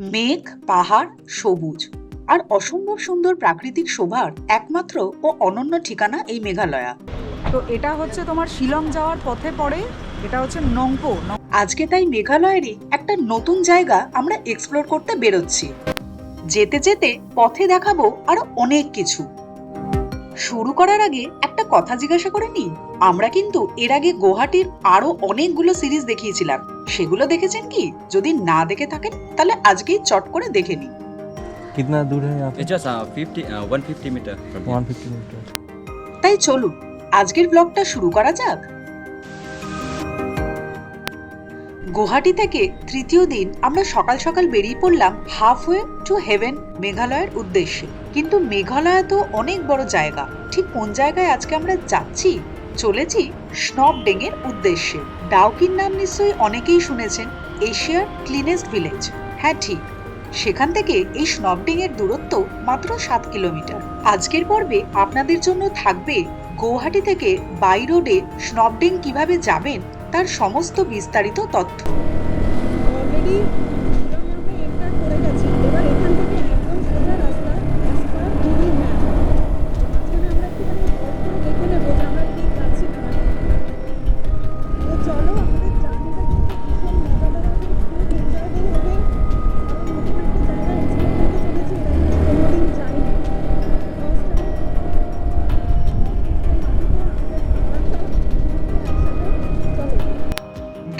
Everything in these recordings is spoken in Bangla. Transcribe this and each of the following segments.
মেঘ পাহাড় সবুজ। আর অসম্ভব সুন্দর প্রাকৃতিক শোভার একমাত্র ও অনন্য ঠিকানা এই মেঘালয়া। তো এটা হচ্ছে তোমার শিলং যাওয়ার পথে পড়ে এটা হচ্ছে নংপো। নং- আজকে তাই মেঘালয়েরই একটা নতুন জায়গা আমরা এক্সপ্লোর করতে বেরোচ্ছি। যেতে যেতে পথে দেখাবো আরও অনেক কিছু। শুরু করার আগে একটা কথা জিজ্ঞাসা করে নিই। আমরা কিন্তু এর আগে গুয়াহাটির আরও অনেকগুলো সিরিজ দেখিয়েছিলাম। সেগুলো দেখেছেন কি? যদি না দেখে থাকেন তাহলে আজকেই চট করে দেখে নিন। কিতনা দূর হ্যায় আপনি জাস্ট 50 150 মিটার 150 মিটার তাই চলুন আজকের ব্লগটা শুরু করা যাক। গুহাটি থেকে তৃতীয় দিন আমরা সকাল সকাল বেরিয়ে পড়লাম হাফওয়ে টু হেভেন মেঘালয়ের উদ্দেশ্যে। কিন্তু মেঘালয় তো অনেক বড় জায়গা। ঠিক কোন জায়গায় আজকে আমরা যাচ্ছি? চলেছি স্নব ডেঙের উদ্দেশ্যে। ডাউকির নাম নিশ্চয়ই অনেকেই শুনেছেন, এশিয়ার ক্লিনেস্ট ভিলেজ। হ্যাঁ ঠিক। সেখান থেকে এই স্নবডিং এর দূরত্ব মাত্র সাত কিলোমিটার। আজকের পর্বে আপনাদের জন্য থাকবে গৌহাটি থেকে বাই রোডে স্নবডিং কীভাবে যাবেন, তার সমস্ত বিস্তারিত তথ্য। অলরেডি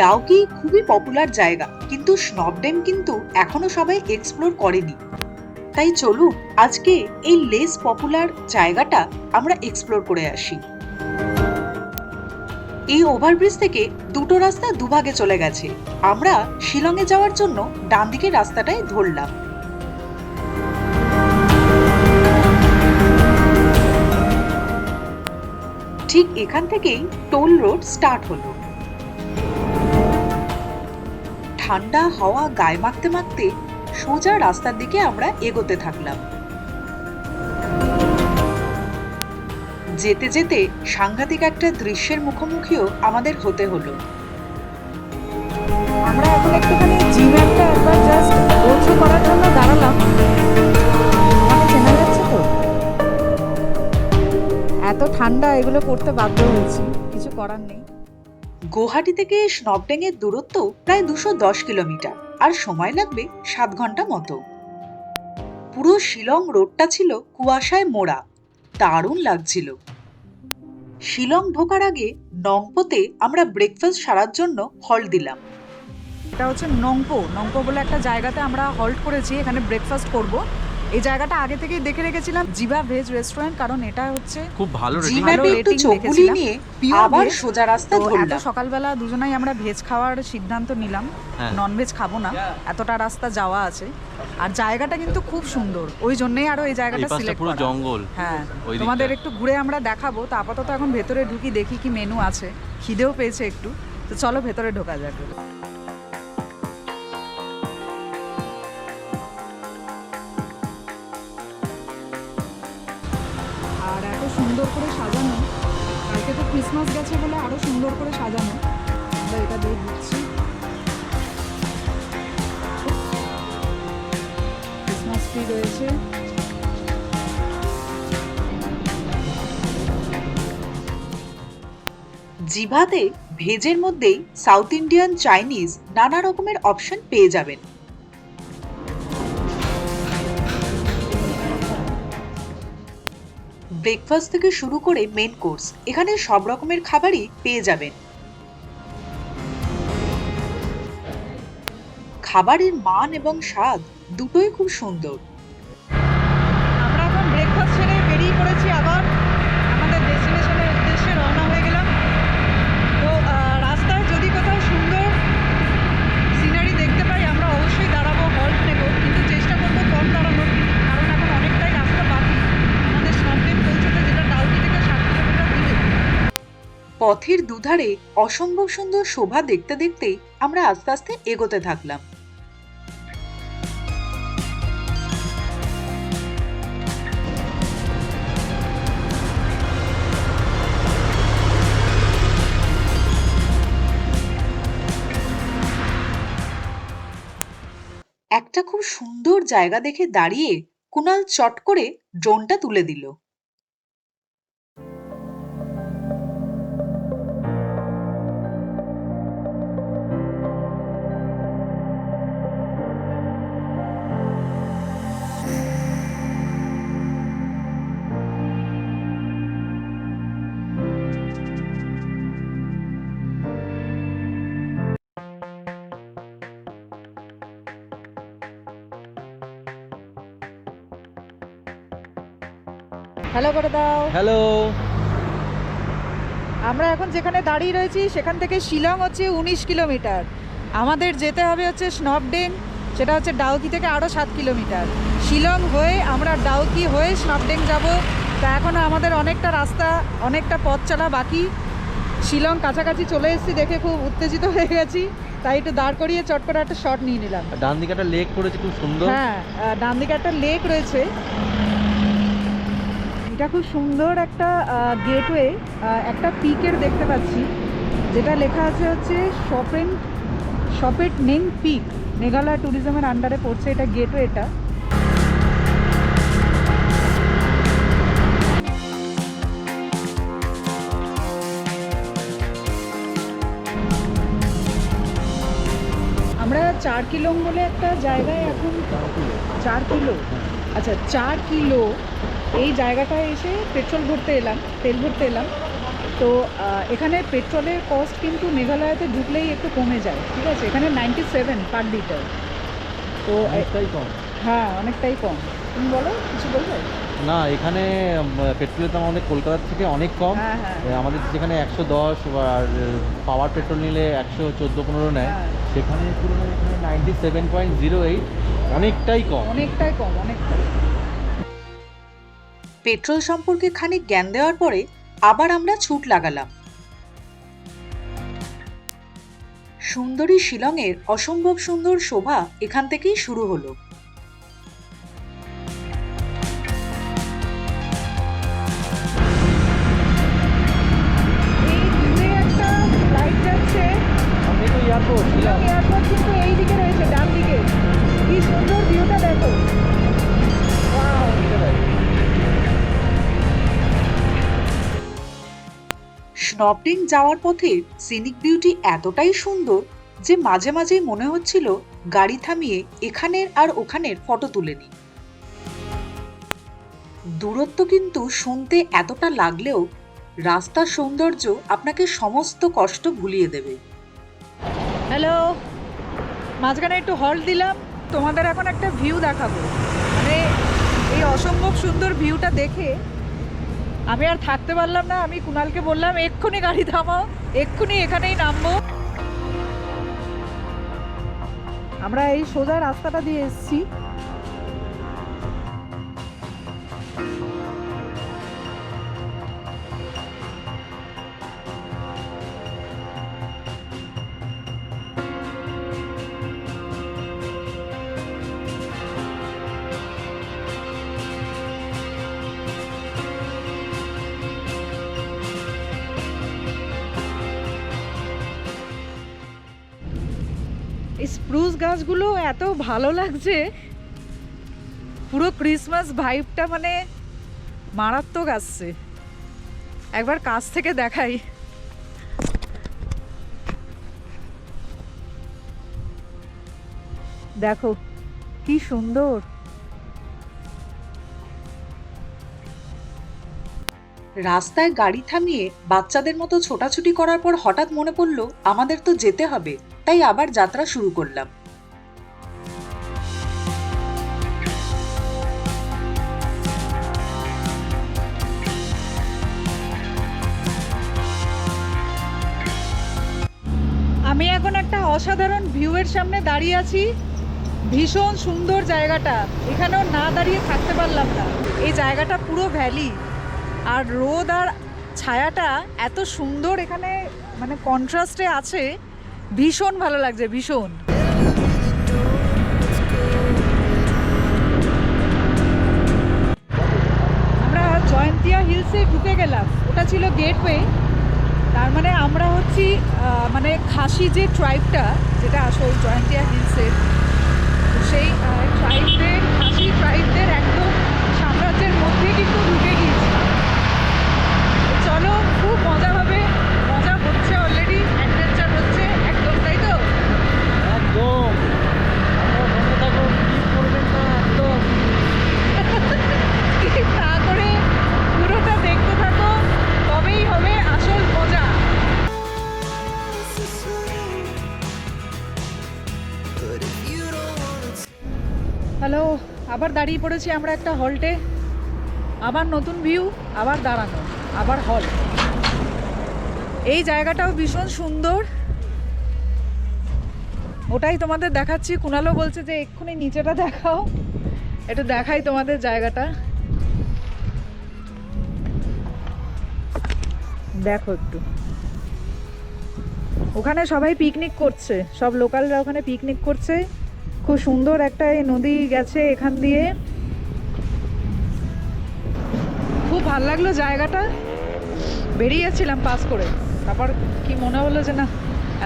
ডাউকি খুবই পপুলার জায়গা, কিন্তু স্নবডেম কিন্তু এখনও সবাই এক্সপ্লোর করেনি। তাই চলুন, আজকে এই লেস পপুলার জায়গাটা আমরা এক্সপ্লোর করে আসি। এই ওভারব্রিজ থেকে দুটো রাস্তা দুভাগে চলে গেছে। আমরা শিলংয়ে যাওয়ার জন্য ডান দিকের রাস্তাটাই ধরলাম। ঠিক এখান থেকেই টোল রোড স্টার্ট হলো। ঠান্ডা হাওয়া গায়ে মাখতে মাখতে সোজা রাস্তার দিকে আমরা এগোতে থাকলাম। যেতে যেতে সাংঘাতিক একটা দৃশ্যের মুখোমুখিও আমাদের হতে হলো। আমরা এখন একটুখানি জিম একটা একবার জাস্ট করার জন্য দাঁড়ালাম। চেনা যাচ্ছে তো? এত ঠান্ডা এগুলো করতে বাধ্য হয়েছি, কিছু করার নেই। গুয়াহাটি থেকে স্নবডেং এর দূরত্ব প্রায় দুশো দশ কিলোমিটার, আর সময় লাগবে সাত ঘণ্টা মতো। পুরো শিলং রোডটা ছিল কুয়াশায় মোড়া, দারুণ লাগছিল। শিলং ঢোকার আগে নংপোতে আমরা ব্রেকফাস্ট সারার জন্য হল দিলাম। এটা হচ্ছে নংপো। নংপো বলে একটা জায়গাতে আমরা হল্ট করেছি, এখানে ব্রেকফাস্ট করব। এই জায়গাটা আগে থেকে দেখে রেখেছিলাম। জিবা ভেজ রেস্টুরেন্ট কারণ এটা হচ্ছে খুব ভালো আবার সোজা রাস্তা এত সকালবেলা দুজনেই আমরা ভেজ খাওয়ার সিদ্ধান্ত নিলাম। হ্যাঁ। নন ভেজ খাব না। এতটা রাস্তা যাওয়া আছে। আর জায়গাটা কিন্তু খুব সুন্দর। ওই জন্যই আরও এই জায়গাটা সিলেক্ট পুরো জঙ্গল। হ্যাঁ। তোমাদের একটু ঘুরে আমরা দেখাবো। তো আপাতত এখন ভেতরে ঢুকি দেখি কি মেনু আছে। খিদেও পেয়েছে একটু। তো চলো ভেতরে ঢোকা যাক। সুন্দর করে সাজানো। কালকে তো ক্রিসমাস গেছে বলে আরও সুন্দর করে সাজানো। আমরা এটা দিয়ে দিচ্ছি। ক্রিসমাস ট্রি রয়েছে। জিভাতে ভেজের মধ্যেই সাউথ ইন্ডিয়ান চাইনিজ নানা রকমের অপশন পেয়ে যাবেন। ব্রেকফাস্ট থেকে শুরু করে মেন কোর্স এখানে সব রকমের খাবারই পেয়ে যাবেন। খাবারের মান এবং স্বাদ দুটোই খুব সুন্দর আমরা এখন ব্রেকফাস্ট সেরে বেরিয়ে পড়েছি আবার আমাদের ডেস্টিনেশনের উদ্দেশ্যে রওনা হয়ে গেলাম তো আহ, রাস্তায় যদি কোথাও সুন্দর সিনারি দেখতে পাই আমরা অবশ্যই দাঁড়াবো হল্ট নেব কিন্তু চেষ্টা করব কম দাঁড়ানোর কারণ এখন অনেকটাই রাস্তা বাকি আমাদের সন্দেহ পৌঁছতে যেটা ডাউকি থেকে ষাট কিলোমিটার দূরে পথের দুধারে অসম্ভব সুন্দর শোভা দেখতে দেখতে আমরা আস্তে আস্তে এগোতে থাকলাম। একটা খুব সুন্দর জায়গা দেখে দাঁড়িয়ে কুনাল চট করে ড্রোনটা তুলে দিল। হ্যালো করে দাও। হ্যালো আমরা এখন যেখানে দাঁড়িয়ে রয়েছি সেখান থেকে শিলং হচ্ছে উনিশ কিলোমিটার। আমাদের যেতে হবে হচ্ছে স্নপডেং সেটা হচ্ছে ডাউকি থেকে আরও সাত কিলোমিটার। শিলং হয়ে আমরা ডাউকি হয়ে স্নপডেং যাব। তা এখনও আমাদের অনেকটা রাস্তা অনেকটা পথ চলা বাকি। শিলং কাছাকাছি চলে এসেছি দেখে খুব উত্তেজিত হয়ে গেছি। তাই একটু দাঁড় করিয়ে চট করে একটা শট নিয়ে নিলাম। ডান দিকে একটা লেক পড়েছে খুব সুন্দর। হ্যাঁ ডান দিকে একটা লেক রয়েছে। এটা খুব সুন্দর একটা গেটওয়ে একটা পিকের দেখতে পাচ্ছি, যেটা লেখা আছে হচ্ছে শপেন শপেট নেং পিক মেঘালয় ট্যুরিজমের আন্ডারে পড়ছে এটা গেটওয়েটা আমরা চার কিলো বলে একটা জায়গায় এখন, চার কিলো? আচ্ছা চার কিলো এই জায়গাটায় এসে পেট্রোল ভরতে এলাম তেল ভরতে এলাম। তো এখানে পেট্রোলের কস্ট কিন্তু মেঘালয়তে ঢুকলেই একটু কমে যায় ঠিক আছে? এখানে নাইনটি সেভেন পার লিটার তো হ্যাঁ অনেকটাই কম। তুমি বলো কিছু বলবে? না এখানে পেট্রোলের দাম আমাদের কলকাতার থেকে অনেক কম। হ্যাঁ হ্যাঁ। আমাদের যেখানে একশো দশ আর পাওয়ার পেট্রোল নিলে একশো চোদ্দ পনেরো নেয়। হ্যাঁ। সেখানে এখানে ninety seven point zero eight অনেকটাই কম। অনেকটাই কম অনেকটাই। পেট্রোল সম্পর্কে খানিক জ্ঞান দেওয়ার পরে আবার আমরা ছুট লাগালাম। সুন্দরী শিলংয়ের অসম্ভব সুন্দর শোভা এখান থেকেই শুরু হলো। স্নপডিং যাওয়ার পথে সিনিক বিউটি এতটাই সুন্দর যে মাঝে মাঝেই মনে হচ্ছিল গাড়ি থামিয়ে এখানের আর ওখানের ফটো তুলে নিই। দূরত্ব কিন্তু শুনতে এতটা লাগলেও রাস্তার সৌন্দর্য আপনাকে সমস্ত কষ্ট ভুলিয়ে দেবে। হ্যালো, মাঝখানে একটু হল্ট দিলাম, তোমাদের এখন একটা ভিউ দেখাবো। মানে এই অসম্ভব সুন্দর ভিউটা দেখে আমি আর থাকতে পারলাম না, আমি কুনালকে বললাম, এক্ষুনি গাড়ি থামাও, এক্ষুনি এখানেই নামবো। আমরা এই সোজা রাস্তাটা দিয়ে এসেছি। স্প্রুস গাছগুলো এত ভালো লাগছে। পুরো ক্রিসমাস ভাইবটা মানে মারাত্মক আসছে। একবার কাছ থেকে দেখাই। দেখো, কি সুন্দর। রাস্তায় গাড়ি থামিয়ে বাচ্চাদের মতো ছোটাছুটি করার পর হঠাৎ মনে পড়ল, আমাদের তো যেতে হবে। তাই আবার যাত্রা শুরু করলাম। আমি এখন একটা অসাধারণ ভিউয়ের সামনে দাঁড়িয়ে আছি। ভীষণ সুন্দর জায়গাটা। এখানেও না দাঁড়িয়ে থাকতে পারলাম না। এই জায়গাটা পুরো ভ্যালি। আর রোদ আর ছায়াটা এত সুন্দর এখানে মানে কন্ট্রাস্টে আছে। ভীষণ ভালো লাগছে, ভীষণ। আমরা জয়ন্তিয়া হিলসে ঢুকে গেলাম। ওটা ছিল গেটওয়ে। তার মানে আমরা হচ্ছি মানে খাসি যে ট্রাইবটা যেটা আসল জয়ন্তিয়া হিলসের, সেই ট্রাইবদের দাঁড়িয়ে পড়েছি আমরা একটা হল্টে। আবার নতুন ভিউ, আবার দাঁড়ানো, আবার হল। এই জায়গাটাও ভীষণ সুন্দর। ওটাই তোমাদের দেখাচ্ছি। কুণালও বলছে যে এক্ষুনি নিচেটা দেখাও। একটু দেখাই তোমাদের জায়গাটা। দেখো একটু। ওখানে সবাই পিকনিক করছে। সব লোকালরা ওখানে পিকনিক করছে। খুব সুন্দর একটা এই নদী গেছে এখান দিয়ে। খুব ভালো লাগল জায়গাটা। বেরিয়েছিলাম পাস করে। তারপর কি মনে হলো যে না,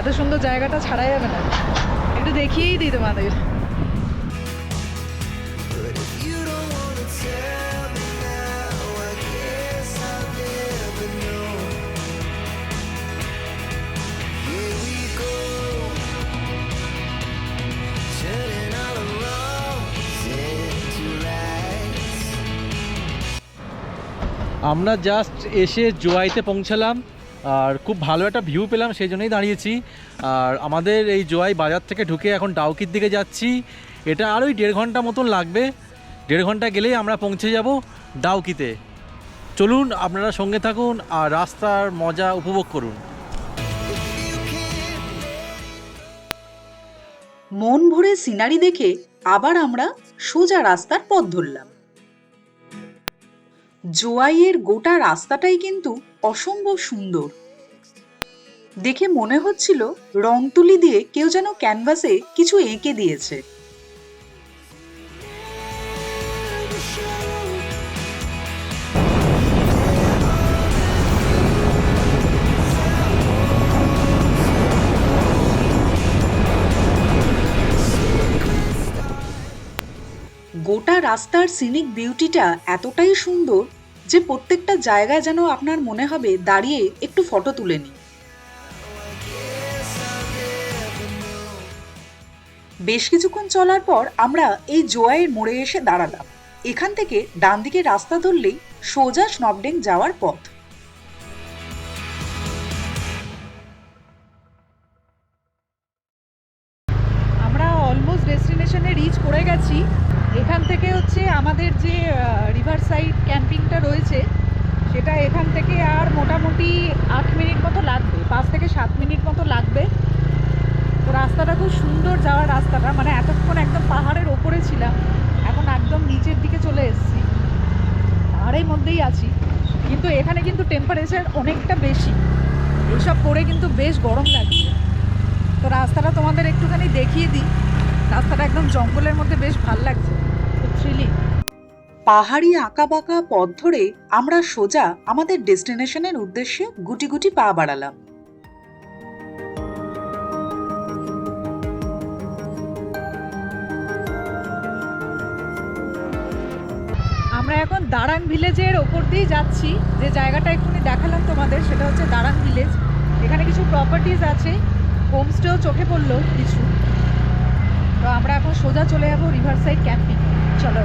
এত সুন্দর জায়গাটা ছাড়া যাবে না। একটু দেখিয়েই দিই তোমাদের। আমরা জাস্ট এসে জোয়াইতে পৌঁছালাম, আর খুব ভালো একটা ভিউ পেলাম, সেই জন্যই দাঁড়িয়েছি। আর আমাদের এই জোয়াই বাজার থেকে ঢুকে এখন ডাউকির দিকে যাচ্ছি। এটা আর ওই দেড় ঘণ্টা মতন লাগবে। দেড় ঘণ্টা গেলেই আমরা পৌঁছে যাব ডাউকিতে। চলুন, আপনারা সঙ্গে থাকুন আর রাস্তার মজা উপভোগ করুন। মন ভরে সিনারি দেখে আবার আমরা সোজা রাস্তার পথ ধরলাম। জোয়াইয়ের গোটা রাস্তাটাই কিন্তু অসম্ভব সুন্দর। দেখে মনে হচ্ছিল রং তুলি দিয়ে কেউ যেন ক্যানভাসে কিছু এঁকে দিয়েছে। রাস্তার সিনিক বিউটিটা এতটাই সুন্দর যে প্রত্যেকটা জায়গায় যেন আপনার মনে হবে দাঁড়িয়ে একটু ফটো তুলে নিই বেশ কিছুক্ষণ চলার পর আমরা এই জোয়াইয়ের মোড়ে এসে দাঁড়ালাম। এখান থেকে ডান দিকে রাস্তা ধরলেই সোজা স্নবডেং যাওয়ার পথ। টেম্পারেচার অনেকটা বেশি। এইসব পরে কিন্তু বেশ গরম লাগছে। তো রাস্তাটা তোমাদের একটুখানি দেখিয়ে দিই। রাস্তাটা একদম জঙ্গলের মধ্যে বেশ ভালো লাগছে। খুব থ্রিলিং পাহাড়ি আঁকাবাঁকা পথ ধরে আমরা সোজা আমাদের ডেস্টিনেশনের উদ্দেশ্যে গুটি গুটি পা বাড়ালাম। দারাং ভিলেজের ওপর দিয়েই যাচ্ছি। যে জায়গাটা এক্ষুনি দেখালাম তোমাদের, সেটা হচ্ছে দারাং ভিলেজ। এখানে কিছু প্রপার্টিজ আছে। হোমস্টেও চোখে পড়ল কিছু। তো আমরা এখন সোজা চলে যাব রিভার সাইড ক্যাম্পিং চলো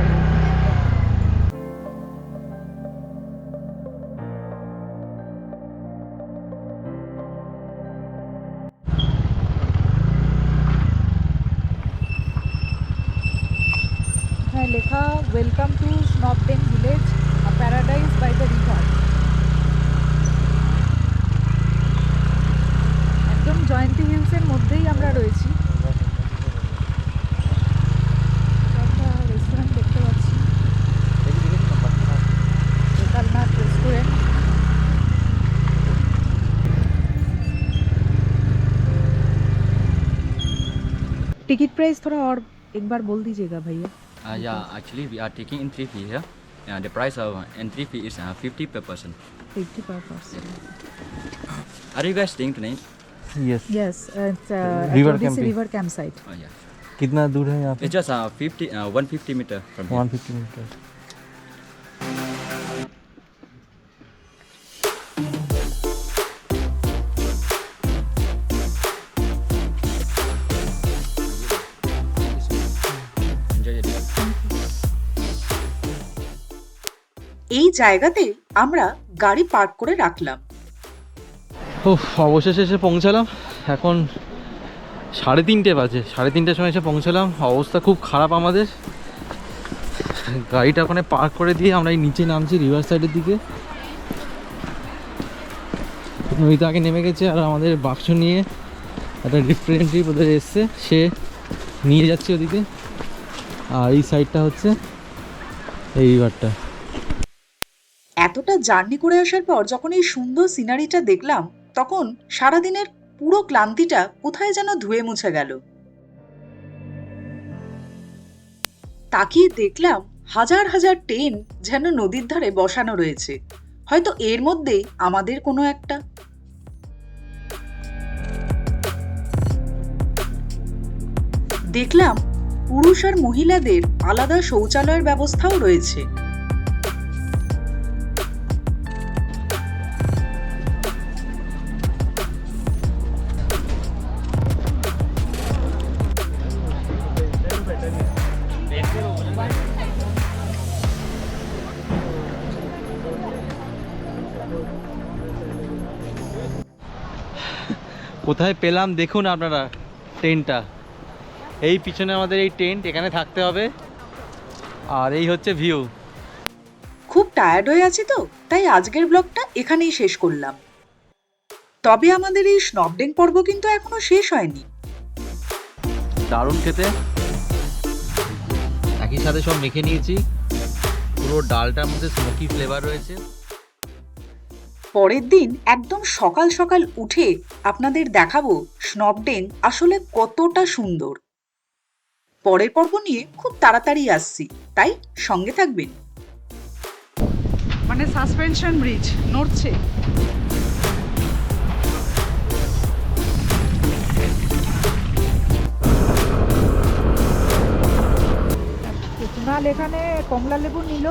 टिकट प्राइस थोड़ा और एक बार बोल दीजिएगा भैया या actually we are taking entry fee है Uh, the price of entry fee is uh, 50 per person. 50 per person. Yeah. Are you guys staying tonight? Yes. Yes, uh, it's uh, river, camp river campsite. Oh, yeah. कितना दूर है यहाँ पे? It's just uh, 50, uh, 150 meter from here. 150 meter. এই জায়গাতে আমরা গাড়ি পার্ক করে রাখলাম। ও অবশেষে এসে পৌঁছালাম। এখন সাড়ে তিনটে বাজে। সাড়ে তিনটের সময় এসে পৌঁছালাম। অবস্থা খুব খারাপ আমাদের। গাড়িটা ওখানে পার্ক করে দিয়ে আমরা এই নিচে নামছি রিভার সাইডের দিকে। নদীতে আগে নেমে গেছে আর আমাদের বাক্স নিয়ে একটা রিপ্রেজেন্টেটিভ ওদের এসছে। সে নিয়ে যাচ্ছে ওদিকে। আর এই সাইডটা হচ্ছে এই রিভারটা। এতটা জার্নি করে আসার পর যখন এই সুন্দর সিনারিটা দেখলাম, তখন সারাদিনের পুরো ক্লান্তিটা কোথায় যেন ধুয়ে মুছে গেল। তাকিয়ে দেখলাম হাজার হাজার টেন যেন নদীর ধারে বসানো রয়েছে। হয়তো এর মধ্যেই আমাদের কোনো একটা। দেখলাম পুরুষ আর মহিলাদের আলাদা শৌচালয়ের ব্যবস্থাও রয়েছে। কোথায় পেলাম? দেখুন আপনারা টেন্টটা এই পিছনে আমাদের এই টেন্ট এখানে থাকতে হবে। আর এই হচ্ছে ভিউ। খুব টায়ার্ড হয়ে আছি তো তাই আজকের ব্লগটা এখানেই শেষ করলাম। তবে আমাদের এই স্নবডেং পর্ব কিন্তু এখনও শেষ হয়নি। দারুণ খেতে। একই সাথে সব মেখে নিয়েছি। পুরো ডালটার মধ্যে স্মোকি ফ্লেভার রয়েছে। পরের দিন একদম সকাল সকাল উঠে আপনাদের দেখাবো স্নবডেং আসলে কতটা সুন্দর। পরের পর্ব নিয়ে খুব তাড়াতাড়ি আসছি তাই সঙ্গে থাকবেন। মানে সাসপেনশন ব্রিজ নড়ছে। কুনাল এখানে কমলা লেবু নিল।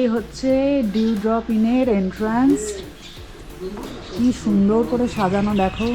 এই হচ্ছে ডিউ ড্রপ ইনের এন্ট্রান্স কি সুন্দর করে সাজানো দেখো।